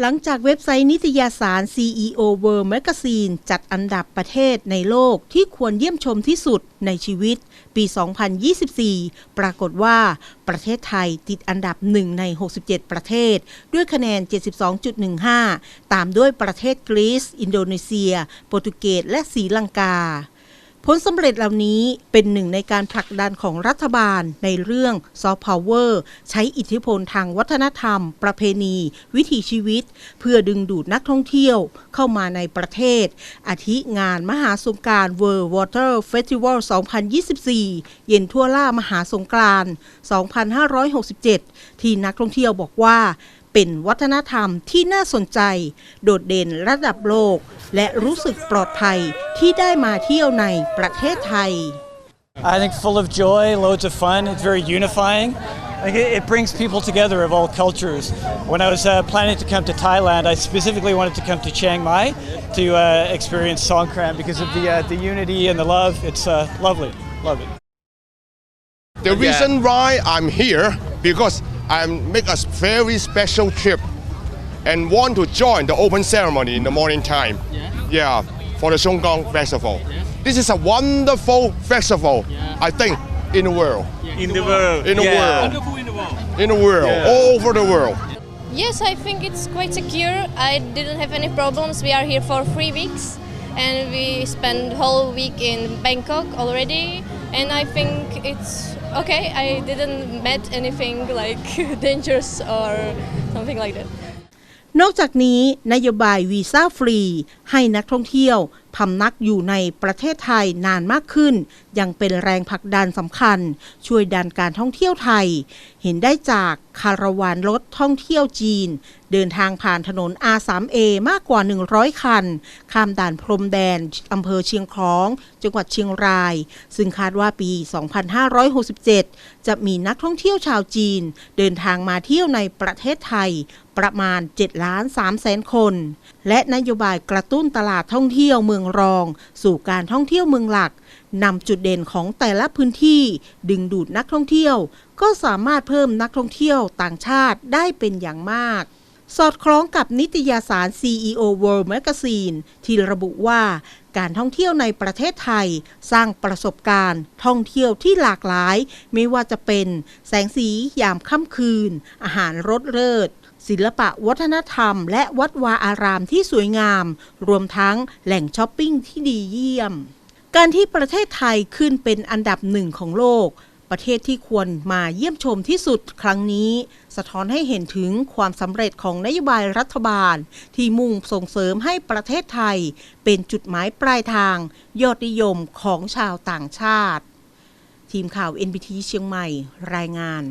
หลังจากเว็บไซต์นิตยสาร CEO World Magazine จัดอันดับประเทศในโลกที่ควรเยี่ยมชมที่สุดในชีวิต ปี 2024 ปรากฏว่าประเทศไทยติดอันดับหนึ่งใน 67 ประเทศ ด้วยคะแนน 72.15 ตามด้วยประเทศกรีซ อินโดนีเซีย โปรตุเกสและศรีลังกา ผลสำเร็จเหล่านี้เป็นหนึ่งในการผลักดันของรัฐบาลในเรื่องซอฟต์พาวเวอร์ใช้อิทธิพลทางวัฒนธรรม ประเพณี วิถีชีวิต เพื่อดึงดูดนักท่องเที่ยวเข้ามาในประเทศ อาทิงานมหาสงกราร World Water Festival 2024 เย็นทั่วล่ามหาสงกราน2567 ที่นักท่องเที่ยวบอกว่าเป็นวัฒนธรรมที่น่าสนใจ โดดเด่นระดับโลก และรู้สึกปลอดภัยที่ได้มาเที่ยวในประเทศไทย I think full of joy, loads of fun. It's very unifying. Like it, it brings people together of all cultures. When I was uh, planning to come to Thailand, I specifically wanted to come to Chiang Mai to uh, experience Songkran because of the uh, the unity and the love. It's uh, lovely. Love it. The reason why I'm here because I make a very special trip and want to join the open ceremony in the morning time. Yeah. yeah for the Songkong Festival. Yeah. This is a wonderful festival, yeah. I think, in the world. In the world. In the yeah. world. in the world. In the world, Yeah. all over the world. Yes, I think it's quite secure. I didn't have any problems. We are here for three weeks and we spent whole week in Bangkok already and I think it's okay. I didn't met anything like dangerous or something like that. นอกจากนี้นโยบายวีซ่าฟรี ให้นักท่องเที่ยวพำนักอยู่ในประเทศไทยนานมากขึ้น ยังเป็นแรงผลักดันสำคัญ ช่วยดันการท่องเที่ยวไทย เห็นได้จากคาราวานรถท่องเที่ยวจีน เดินทางผ่านถนน R3A มากกว่า 100 คัน ข้ามด่านพรมแดนอำเภอเชียงของ จังหวัดเชียงราย ซึ่งคาดว่าปี 2567 จะมีนักท่องเที่ยวชาวจีน เดินทางมาเที่ยวในประเทศไทยประมาณ7ล้าน3แสนคน และนโยบายกระตุ้นตลาดท่องเที่ยวเมืององรอง สู่การท่องเที่ยวเมืองหลักนำจุดเด่นของแต่ละพื้นที่ ดึงดูดนักท่องเที่ยว ก็สามารถเพิ่มนักท่องเที่ยวต่างชาติได้เป็นอย่างมาก สอดคล้องกับนิตยสาร CEO World Magazine ที่ระบุว่าการท่องเที่ยวในประเทศไทย สร้างประสบการณ์ ท่องเที่ยวที่หลากหลาย ไม่ว่าจะเป็น แสงสียามค่ำคืน อาหารรสเลิศศิลปะวัฒนธรรม และวัดวาอารามที่สวยงาม รวมทั้งแหล่งช้อปปิ้งที่ดีเยี่ยม การที่ประเทศไทยขึ้นเป็นอันดับหนึ่งของโลก ประเทศที่ควรมาเยี่ยมชมที่สุดครั้งนี้ สะท้อนให้เห็นถึงความสำเร็จของนโยบายรัฐบาล ที่มุ่งส่งเสริมให้ประเทศไทย เป็นจุดหมายปลายทาง ยอดนิยมของชาวต่างชาติ ทีมข่าว NBT เชียงใหม่รายงาน